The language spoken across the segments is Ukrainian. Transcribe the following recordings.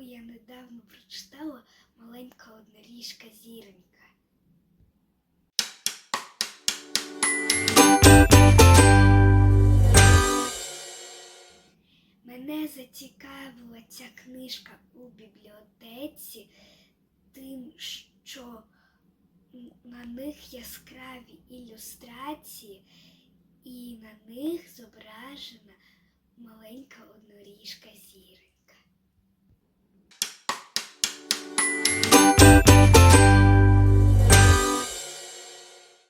я недавно прочитала маленька одноріжка зіронька. Мене зацікавила ця книжка у бібліотеці тим, що на них яскраві ілюстрації, і на них зображена маленька одноріжка зіронька.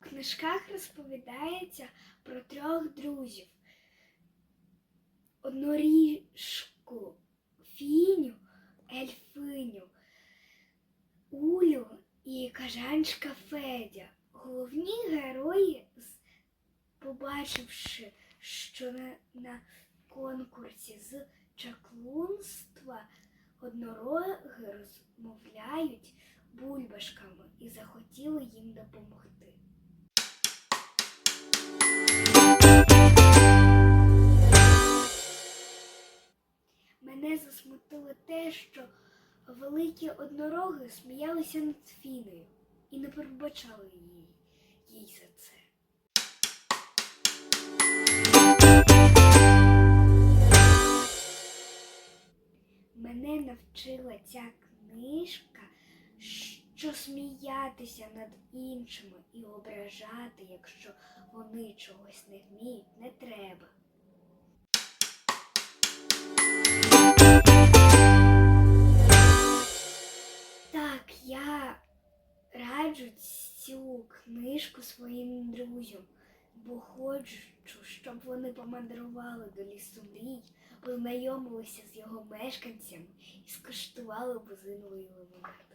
В книжках розповідається про трьох друзів. Одноріжку Фіню, Ельфиню, Улю і кажанчка Федя. Головні герої, побачивши, що на конкурсі з чаклунства однороги розмовляють бульбашками і захотіли їм допомогти. Мене засмутило те, що великі однороги сміялися над Фіною і не пробачали їй, їй за це. Мене навчила ця книжка, що сміятися над іншими і ображати, якщо вони чогось не вміють, не треба. Так, я раджу цю книжку своїм друзям, бо хочу, щоб вони помандрували до лісу мрій, познайомилися з його мешканцями і скуштували бузиновий лимонад.